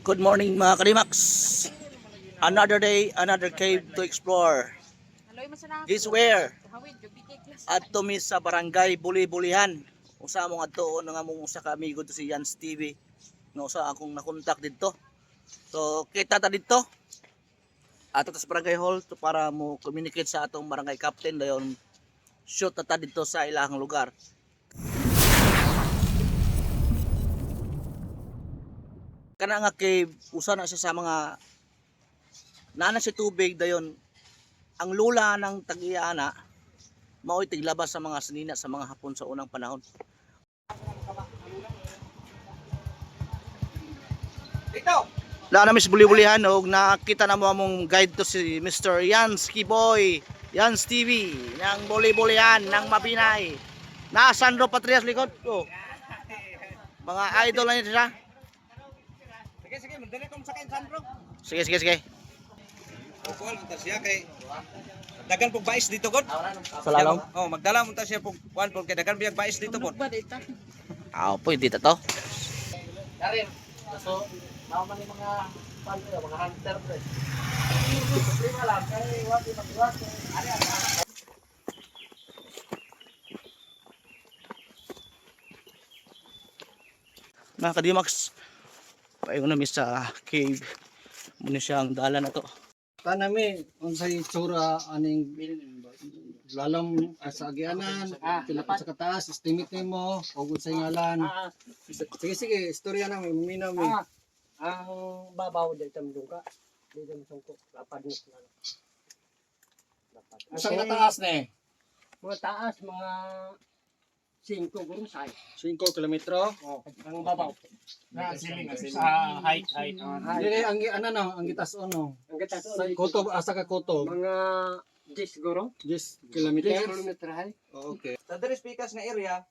Good morning mga kalimax. Another day, another cave to explore. Sa. This where? Adto mi sa barangay Buli-Bulihan. Usa mo adto nga mong usa ka amigo to si Jans TV. Nga usa akong nakontak dito. So kita ta dito. Ato ta sa barangay hall to para mo communicate sa atong barangay captain dayon shoot na ta dito sa ilang lugar. Kana nga cave usa na siya sa mga nana si tubig dayon ang lula ng tag-iana mao'y tiglabas sa mga sinina sa mga hapon sa unang panahon. Dito. Wala na mis buli-bulihan og nakita na mo among guide to si Mr. Yansky Boy, Yans TV, ng buli-bulihan ng Mabinay. Na Sandro Patrias likod ko. Mga idol na niya siya. Mandali kong sakay Sandro. Sige, sige, sige. Ukol, unta siya kay Dagan pog bais dito god. Sa lalong. Oh, magdala mo ta siya pog kuan pog kay dagan biyag bais dito pod. Dito? Ah, pwede ta to. Karin, so, naman yung mga pan mga hunter pre. Prima lang, kay wati mag-iwas. Ano yan? Mga kadimax, paingon sa cave. Muna siya ang dalan na to. kanami unsay tsura aning lalam ah, sa agianan Ah, pila sa kataas estimate nimo og unsay ngalan Ah, sige sige istorya na mi minaw mi ah, ang babaw dito tamdong ka. Dito mo sungko, lapad mo na. Lapad. unsang nataas ni Mga taas, mga 5 gurong say. 5 kilometro Oh, ang babaw. Na ceiling na ceiling. Ah, height, height. dili ang gi- ano no ang gitas ono Ang gata sa kutob asa ka kutob mga 10 gurong. 10 10 kilometers kilometer hay. Oh, okay Sa diri speakers nga area,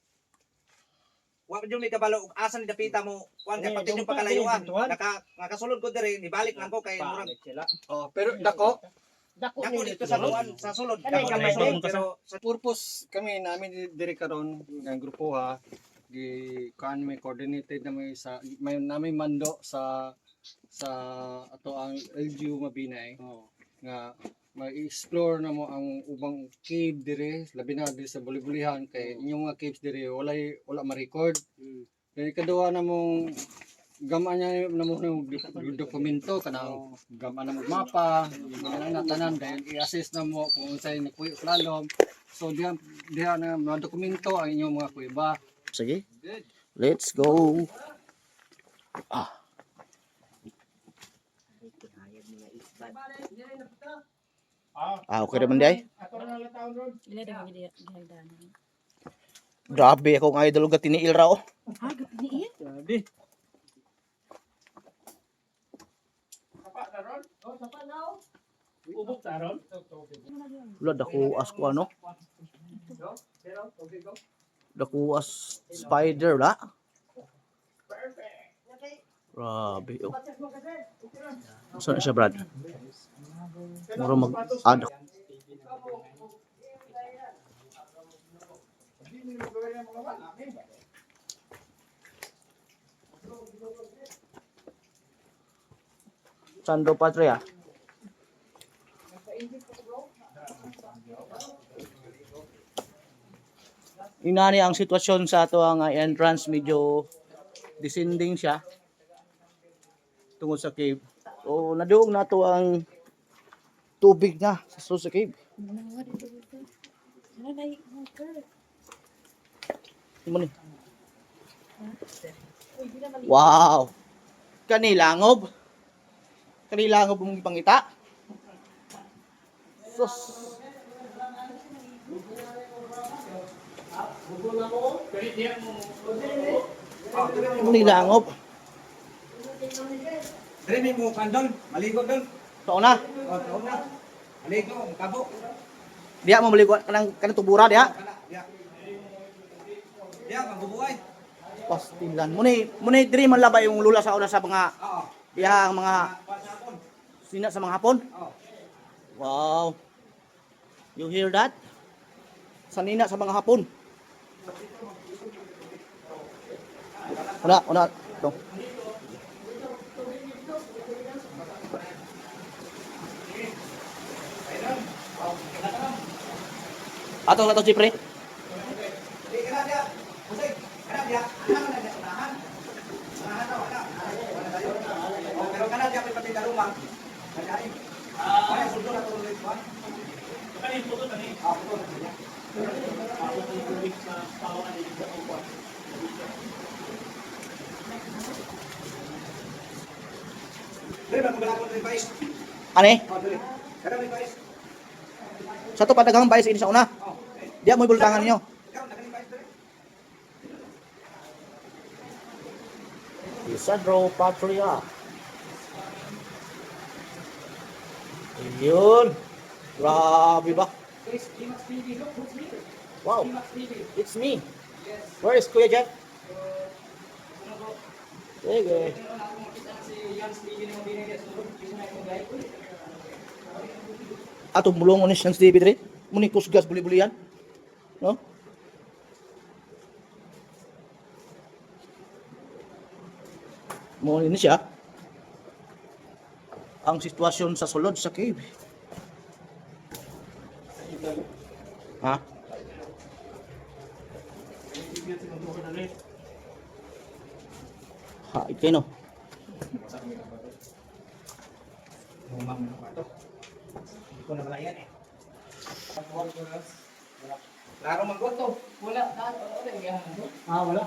wa jud mi kabalo asa ni dapita mo kuan kay Eh, pati yung dumpa, pagkalayuan. eh. Naka nakasulod ko diri nibalik lang ko kay murag oh pero dako Dako Dako dito sa luan sa sulod. Kanay Dako kamay dito, mo. pero sa purpose kami namin di- diri karon nga grupo ha. Gi kan may coordinated na may sa may namin mando sa sa ato ang LGU Mabinay. Nga ma-explore na mo ang ubang cave dire labi na dire sa bulibulihan. Kay inyong mga caves dire wala wala ma-record. Kay kaduwa na mong gamaan niya na mo ng dokumento kanang gamaan na mo mapa gamaan na tanan dahil i-assess na mo kung unsay nakuyo slalom so diha diha na mga dokumento ang inyong mga kuiba Sige. Let's go. Ah. Ah, okay naman di ay. Ila daw gidi gihagdanan. Grabe akong idol ga tiniil ra oh. Ha, gabi ni iya. Sabi. Ubok taron. Wala dako as ko ano. Dako as spider la. Grabe oh. Saan na siya Brad? Muro mag add. Sando Patria. Inani ang sitwasyon sa ato ang uh, entrance medyo descending siya tungod sa cave. O naduog na to ang tubig na sa so sa cave. Ano ni. Wow. Kanilangob. Kanilangob mong ipangita. Sus. Kanilangob. diri mi mo kan don, maligo don. Tao na. Oh, taon na. Maligo, kabo. Diya mo maligo kanang kanang tubura diya. Kana, ya. Ya, mabubuhay. Pastilan. Muni muni diri man labay yung lula sa una sa mga Oo. Biya ang mga sina sa mga hapon? Wow. You hear that? Sanina sa mga hapon. Una, una. Dong. Atong lato si pre. Kenapa dia? Musik. Kenapa dia? Anak-anak rumah. Nagkain. Ah, ay sudo na tuloy ko. Kanin po to. Ah. Ako po yung sa ko. Ba? Ani? Oh. Kada may pais. Sa to padagang bayis ini sa una. Diya mo bultangan ninyo. Ikaw nakaling pais dili. Isadro Patria. Yun. Grabe ba? Wow. It's me. Where is Kuya Jeff? Sige. Ato mulong onis ng Stevie Dre. Muni kusgas buli-bulian. No? Mo ini siya. Ang sitwasyon sa sulod sa cave. Ha? Ha, ikay no. Ko na pala yan eh. Laro maggoto. Wala. Ah, wala.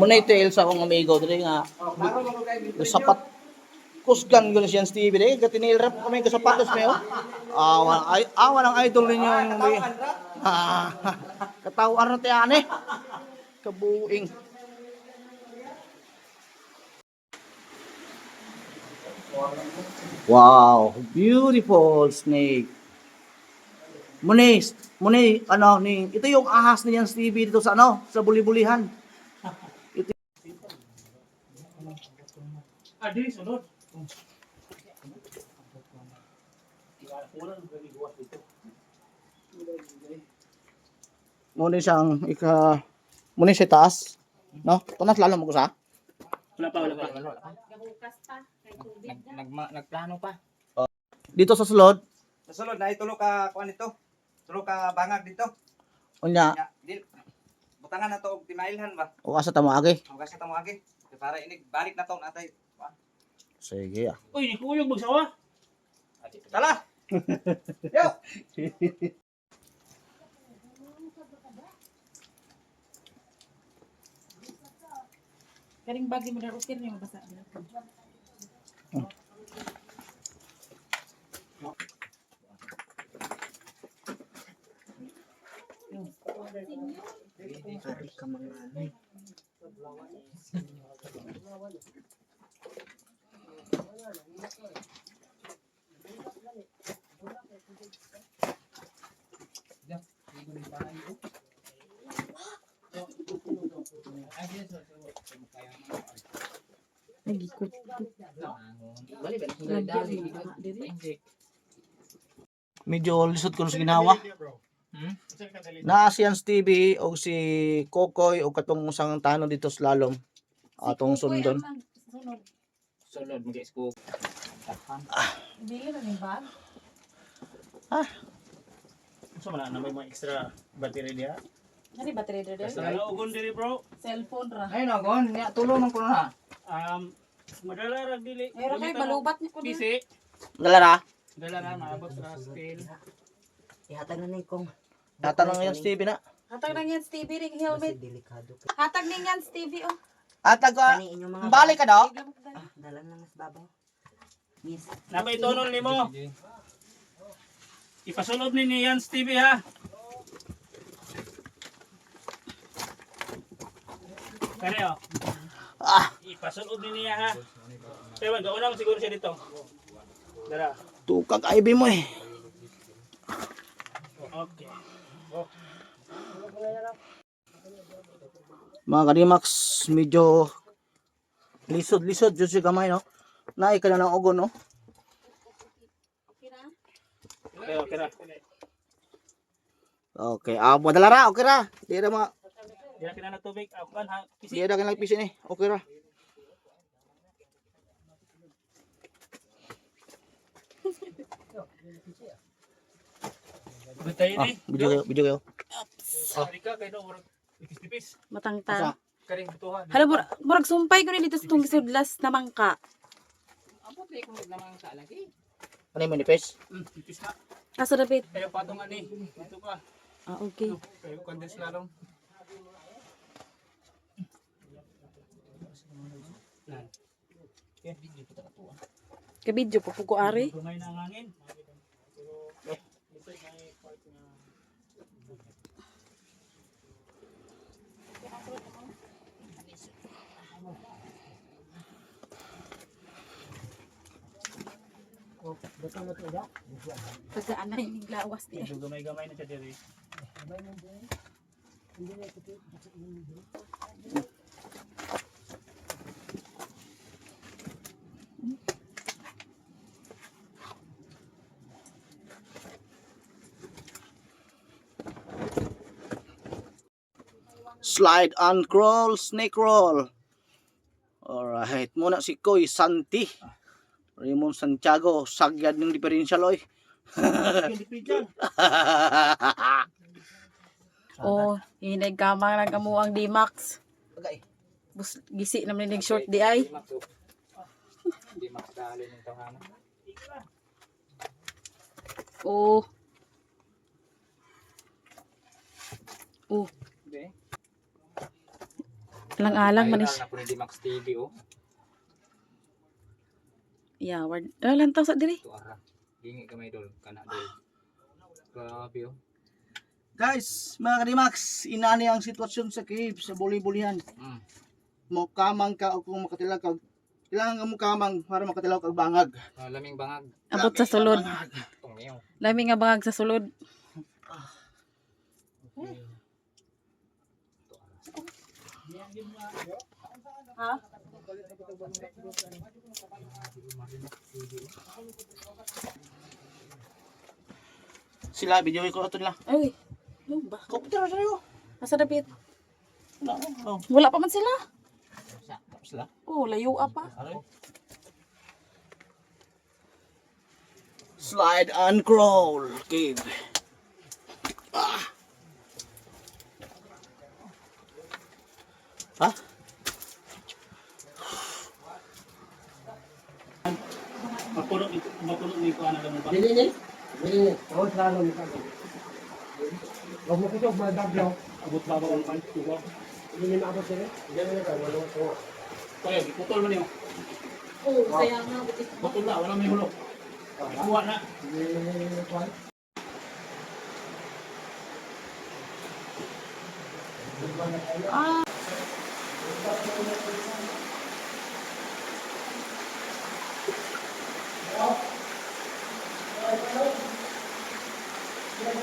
Muna itail sa akong amigo dre nga Oh, laro kay Yung sapat kusgan ko na siyang Stevie dre gatinil rap kami ka sapatos mayo. Awan ay awan ang idol ninyo. Ah, katawan na tiyan eh. Kabuing. Wow, beautiful snake. Muni, muni, ano, ni, ito yung ahas ni yan Stevie dito sa ano, sa buli-bulihan. Ah, di, sunod. Muni siyang ika, muni siya taas. No? Tunas lalo mo ko sa. Wala pa, wala pa. Gabukas pa. Kay tubig na. nagplano pa. Dito sa sulod, Sa sulod na tulo ka kuan dito. Tulo ka bangag dito. unya, Ya, dil. Butangan na to og timailhan ba? o asa tamo agi. Ang kasi tamo agi. Para inig balik na to natay. Sige ah. Uy, ni Kuyog magsawa. Tala. Yo. Karing bagi mo na rutin yung basa. Nagikot. Medyo lisod ko sa ginawa. Na si Hans TV o si Kokoy o katong usang tano dito sa slalom. Atong sundon. Sunod. Sunod, mag-esco. Bili na yung bag. So, wala na may mga extra battery diya. Nari battery din. Sa laugon diri, bro. Cellphone ra. Ay no, gon, nya tulo man ko na. Um, madala ra dili. Meron kayo balubat niyo ko din. Dala na. Dala ra, maabot ra steel. Ihatag na ni kong Natanong yan Stevie na. Hatag na yan Stevie ring helmet. delikado. Hatag na yan Stevie oh. Inyong mga balik ka daw. Ah, dalan lang mas babaw. Miss. Napay tunon nimo. Ipasulod ni ni Jans TV ha. Kani oh. Ah, Ipasulod ni niya ha. Pero gaunang siguro siya dito. Tukag IB mo eh. Okay. Mga kadimax, medyo lisod-lisod dyan si kamay, no? Naay ka na ng ugon, no? Okay? Okay, okay na. Okay, ah, madala ra, okay ra. Di ra mga, Di na kinana tubig. Ako kan ha. di Kisi. ra kinang pisin eh. Okay ra. Bantay Ah, ni. video kayo, video kayo. Sorry ka kay no murag tipis-tipis. Matangtang. Karing butuhan. Hala, murag, murag sumpay ko ni dito sa itong gisudlas na mangka. Abot na kung naman sa lagi. Ano yung manifest? Hmm, tipis na. Asa David? Kayo patong ani. Dito ka. Ah, okay. Kayo condense lalong. Nan. Okay, video. Kabidyo po po ko ari. Gumay na ang hangin. Pagkaan na yung lawas. Medyo gamay-gamay na siya diri. Slide and crawl, snake roll. Alright, muna si Koy Santi. Raymond Santiago, sagyad ng diferensyal oy. Oh, hinay kamang lang kamo ang D-Max. Bus, gisi naman yung short di ay. Hindi makadali ng tahanan. Oh. Oh. Alang-alang manis. na po ni Max TV oh. Yeah, word. Ah, lantaw sa diri. Ito ara. Gingi kamay dol. Kana dol. Grabe oh. Guys, mga kanimax, inani ang sitwasyon sa cave, sa buli-bulihan. Mm. Mo kamang ka o kung makatilaw ka, kailangan ka mo kamang para makatilaw kag bangag. Ah, laming bangag. Abot sa sulod. Itong niyo. Lami nga bangag sa sulod. Ha? Sila, video ko ito nila. Ay, ano ba? Computer sa iyo. Asa David? Wala, oh. Wala pa man sila. Sila. Oh, layo pa. Slide and crawl, cave. Ah. Ha? Mapuno mapuno ni ko ana lang ba? Abot ba ba ang pan? Tuwa. Hindi na abot sila. Hindi na ka wala ko. Kaya putol man niyo. Oh, saya nga. Putol na wala may hulog. Kuha na. Dahil na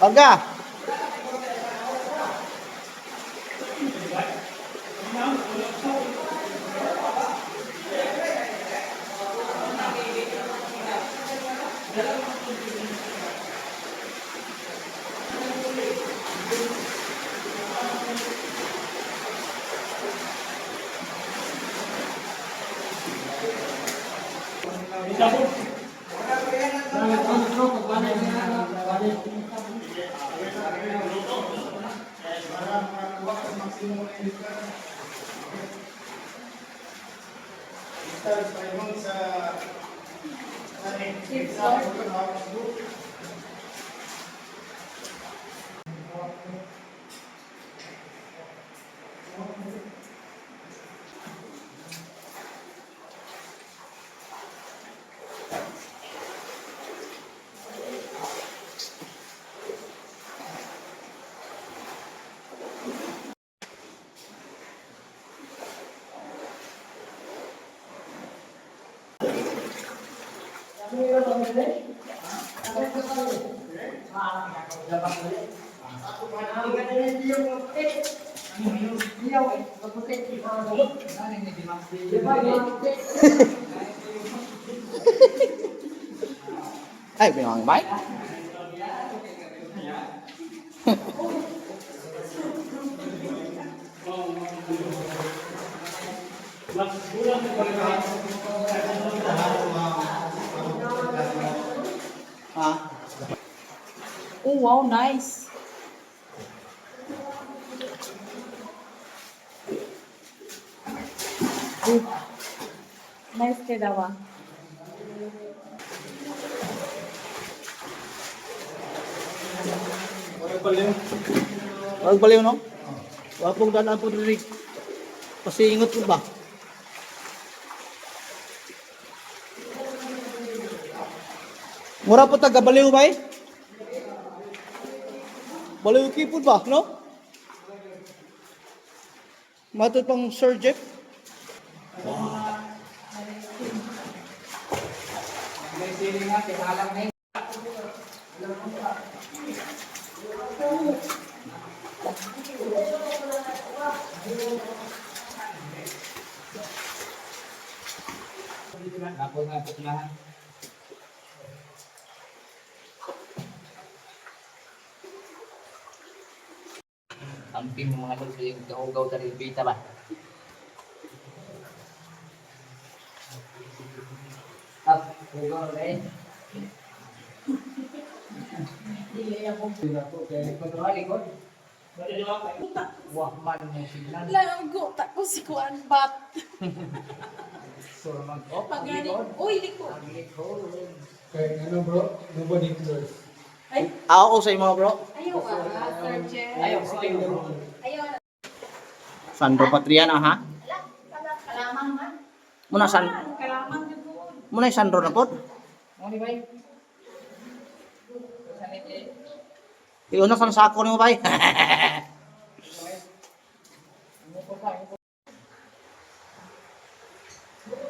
Aga! Thank. after five months, uh, an exam, Ay, mic. Ha? Oh, wow, nice. Kay dawa. Wag baliw no? Wag pong daan po diri. Pasiingot ko ba? Mura po taga baliw ba eh? Baliw kipod ba, no? Matod pang Sir Jeff. Amping mo mga tol yung kahugaw sa rilbita ba? Up, hugaw na eh. Pagkakali ko. Wah man mo signal. Lang go ta ko si kuan bat. So mag oh Pagani. paglikod. Uy, liko. Paglikod. Kaya ano bro, nobody knows. Ay, Ako sa imo bro. ayaw ah, Sir Jeff. Ayaw sige bro. Ayaw. Sandro Patriana ha? Kalamang man. Muna san Kalamang jud ko. Muna yung Sandro na pod. Mo ni bay. Sanit eh. Iuna sa sako nimo bay.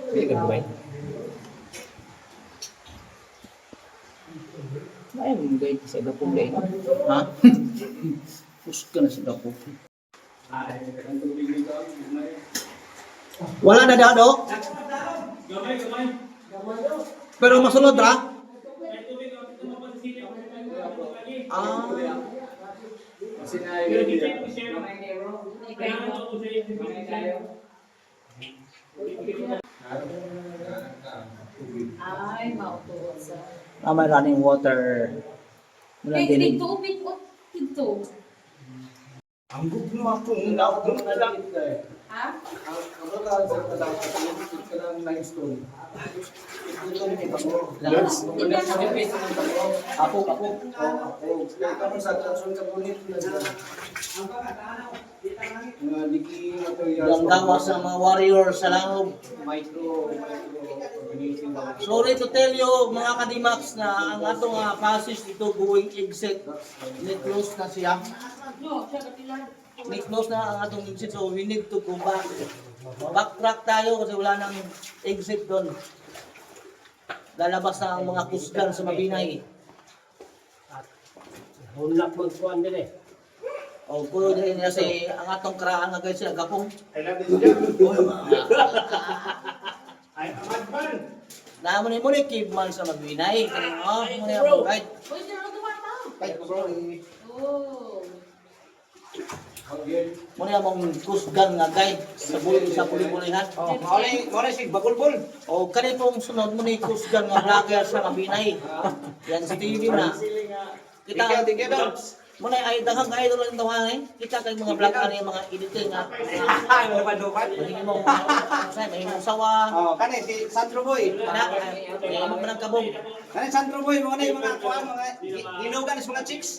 Sige ka bay. Ay, mo gay sa gapong day. ha? Puska na sa dapo. Wala na dado. Gamay, gamay. Pero masunod ra. Ako dito ako. Ah. Ay, mautuwa sa. Ah, may running water. Wala dinig. dito ubit ko dito. Ang gugno ako, ang na lang. Ha? Na Apo, apo. Kamo sa transon ka bunit na dyan. Gawas ng mga warrior sa organism. Sorry to tell you, mga kadimax, na ang atong uh, passage dito going exit. Ni-close na siya. No, siya katila. Ni-close na ang atong exit, so we need to go back. Backtrack tayo kasi wala nang exit doon. Lalabas na ang mga kusgan sa Mabinay. Hulak magkuhan din eh. O kulo din niya si ang atong karaan nga guys sila gapong. I love this job. Ay, amad man. Na mo ni mo ni kib man sa Mabinay. Oh, mo ni ang guide. Uy, dito tumata. Kahit bro, Oh. Mo ni among kusgan nga guide sa buli sa buli-bulihan. Oh, maulay, maulay si Bagulbol. O kani pong sunod mo ni kusgan nga vlogger sa Mabinay. Yan si TV na. Kita Tingnan, tingnan daw. mo na ay daghang idol ang tawhan eh. Kita kay mga vlog ani mga editing nga. Ay, mo ba dupat? Mahimo mo sa mahimo sawa. Oh, kani si Sandro Boy. Na ay mo man kabong. Kani Sandro Boy, mga na yung mga kuan, mga ginugan sa mga chicks.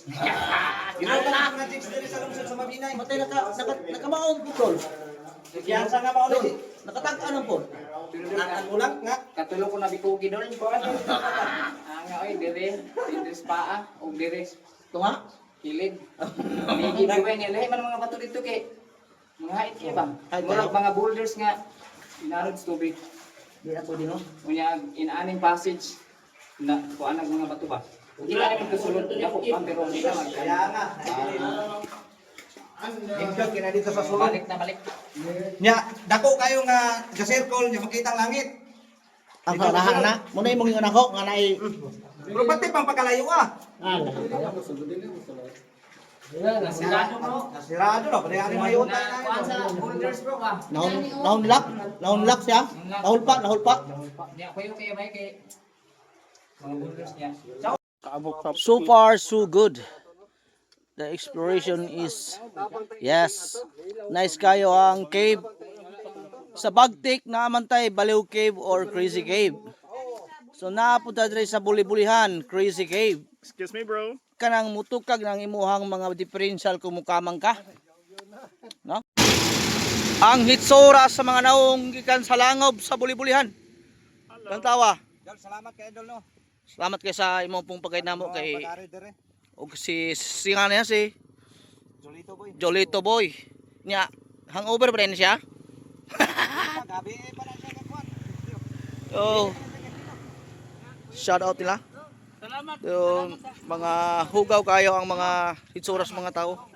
Ginugan sa mga chicks diri sa lungsod sa Mabinay. Matay naka naka nakamaon putol. Yan sa nga maulay. Nakatag-an po. Ang ulang nga. Katulong ko na bikugi doon. Ah, nga oy, dire, dire sa paa, o dire Tunga. Kilid. Hindi giveaway nila, lahi man mga bato dito kay mga height kay ba? Height Murag mga boulders nga inarod sa tubig. Di na po din no. Unya in aning passage. na kuan ang mga bato ba. Hindi na naman kasulod niya ko pa pero hindi naman. Kaya nga. Hingkag kina dito sa sulod. Balik na balik. Nya, dako kayo nga sa circle nya makita ang langit. Ang kanahan na. Muna yung mga nako nga nai Pero pati pang pagkalayo ah. Nasirado bro. Nasirado na, pwede ari mayo tayo na Kuhan sa ito. boulders bro ka. nahon nahon lock, nahon lock siya. Nahul pa, nahul pa. Niya, kuya kayo may kay mga boulders niya. So far so good. The exploration is yes. Nice kayo ang cave. Sa Bagtik naaman tay Baliw Cave or Crazy Cave. So naapunta diri sa Buli-Bulihan, Crazy Cave. Excuse me, bro. kanang mutukag ng imuhang mga differential kung mukamang ka. No? Ang hitsura sa mga naong gikan sa langob sa Buli-Bulihan. Kang tawa. Dol, salamat kay Idol no. Salamat kay sa imong pong pagkainamo kay og si singa niya si Jolito boy. Jolito Boy. Nya hangover ba rin siya? Oh. Shout out nila. Yung mga hugaw kayo ang mga hitsura sa mga tao.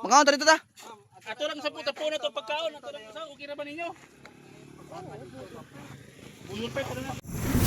Mga ano dito ta? Ato lang sa puta po na to pagkaon. Ato lang sa okay ra ba ninyo? Bulol pa ito na.